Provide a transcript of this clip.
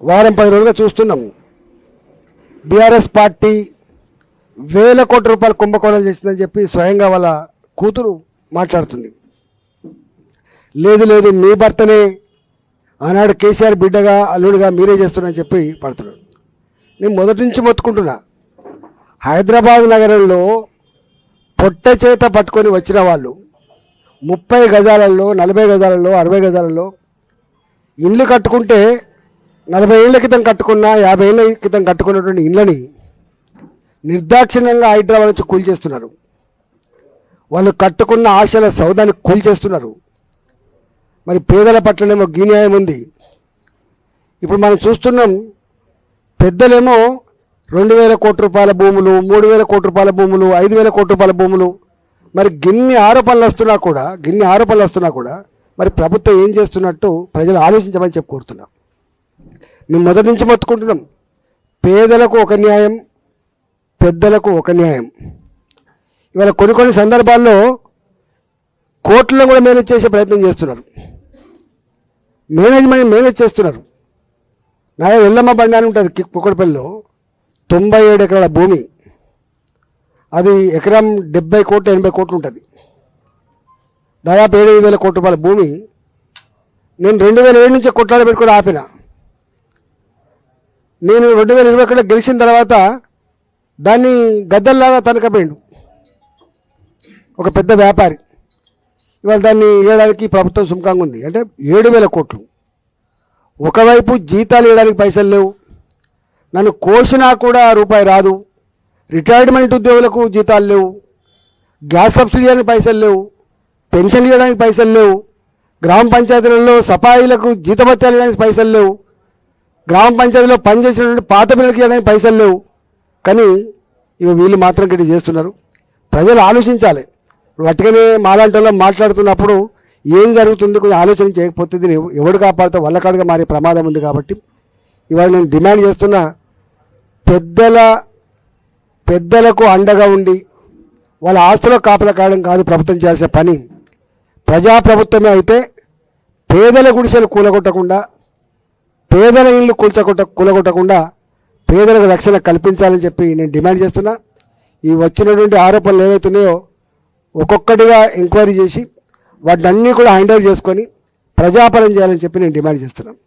వారం పది రోజులుగా చూస్తున్నాం. బీఆర్ఎస్ పార్టీ వేల కోట్ల రూపాయలు కుంభకోణం చేసిందని చెప్పి స్వయంగా వాళ్ళ కూతురు మాట్లాడుతుంది. లేదు లేదు మీ భర్తనే ఆనాడు కేసీఆర్ బిడ్డగా అల్లుడిగా మీరే చేస్తున్నారని చెప్పి పడుతున్నాడు. నేను మొదటి నుంచి మొత్తుకుంటున్నా హైదరాబాద్ నగరంలో పొట్ట చేత పట్టుకొని వచ్చిన వాళ్ళు ముప్పై గజాలలో నలభై గజాలలో అరవై గజాలలో ఇండ్లు కట్టుకుంటే నలభై ఏళ్ళ క్రితం కట్టుకున్న యాభై ఏళ్ళ క్రితం కట్టుకున్నటువంటి ఇండ్లని నిర్దాక్షిణ్యంగా హైదరాబాద్ నుంచి కూల్చేస్తున్నారు. వాళ్ళు కట్టుకున్న ఆశల సౌదాన్ని కూల్చేస్తున్నారు. మరి పేదల పట్లనేమో గీన్యాయం ఉంది. ఇప్పుడు మనం చూస్తున్నాం పెద్దలేమో రెండు వేల కోట్ల రూపాయల భూములు మూడు వేల కోట్ల రూపాయల భూములు ఐదు వేల కోట్ల రూపాయల భూములు మరి గిన్ని ఆరోపణలు వస్తున్నా కూడా గిన్ని ఆరోపణలు వస్తున్నా కూడా మరి ప్రభుత్వం ఏం చేస్తున్నట్టు ప్రజలు ఆలోచించమని చెప్పి కోరుతున్నాం. మేము మొదటి నుంచి మొత్తుకుంటున్నాం పేదలకు ఒక న్యాయం పెద్దలకు ఒక న్యాయం. ఇవాళ కొన్ని కొన్ని సందర్భాల్లో కోర్టులను కూడా మేనేజ్ చేసే ప్రయత్నం చేస్తున్నారు. మేనేజ్మెంట్ మేనేజ్ చేస్తున్నారు. నా ఎల్లమ్మ బండి అని ఉంటుంది కుక్కడపల్లిలో. తొంభై ఏడు ఎకరాల భూమి. అది ఎకరం డెబ్బై కోట్లు ఎనభై కోట్లు ఉంటుంది. దాదాపు ఏడు వేల కోట్ల రూపాయల భూమి. నేను రెండు వేల ఏడు నుంచి కొట్లాడ పెట్టుకొని ఆపిన. నేను రెండు వేల ఇరవై ఒకటిలో గెలిచిన తర్వాత దాన్ని గద్దల్లాగా తనకపోయిండు ఒక పెద్ద వ్యాపారి. ఇవాళ దాన్ని ఇవ్వడానికి ప్రభుత్వం సుముఖంగా ఉంది. అంటే ఏడు వేల కోట్లు. ఒకవైపు జీతాలు ఇవ్వడానికి పైసలు లేవు. నన్ను కోసినా కూడా రూపాయి రాదు. రిటైర్మెంట్ ఉద్యోగులకు జీతాలు లేవు. గ్యాస్ సబ్సిడీ ఇవ్వడానికి పైసలు లేవు. పెన్షన్ ఇవ్వడానికి పైసలు లేవు. గ్రామ పంచాయతీలలో సఫాయిలకు జీతభత్యాలు ఇవ్వడానికి పైసలు లేవు. గ్రామ పంచాయతీలో పనిచేసినటువంటి పాత పిల్లలకి ఇవ్వడానికి పైసలు లేవు. కానీ ఇవి వీళ్ళు మాత్రం గట్టి చేస్తున్నారు. ప్రజలు ఆలోచించాలి. వట్టుగానే మాలాంటి మాట్లాడుతున్నప్పుడు ఏం జరుగుతుంది కొంచెం ఆలోచన చేయకపోతే దీన్ని ఎవడు కాపాడితే వల్లకాడుగా మారే ప్రమాదం ఉంది కాబట్టి ఇవాళ నేను డిమాండ్ చేస్తున్న పెద్దల పెద్దలకు అండగా ఉండి వాళ్ళ ఆస్తులో కాపలా కాయడం కాదు ప్రభుత్వం చేయాల్సిన పని. ప్రజాప్రభుత్వమే అయితే పేదల గుడిసెలు కూలగొట్టకుండా పేదల ఇళ్ళు కూల్చకొట్ట కూలగొట్టకుండా పేదలకు రక్షణ కల్పించాలని చెప్పి నేను డిమాండ్ చేస్తున్నా. ఈ వచ్చినటువంటి ఆరోపణలు ఏవైతున్నాయో ఒక్కొక్కటిగా ఎంక్వైరీ చేసి వాటిని అన్నీ కూడా హ్యాండ్ ఓవర్ చేసుకొని ప్రజాపరం చేయాలని చెప్పి నేను డిమాండ్ చేస్తున్నాను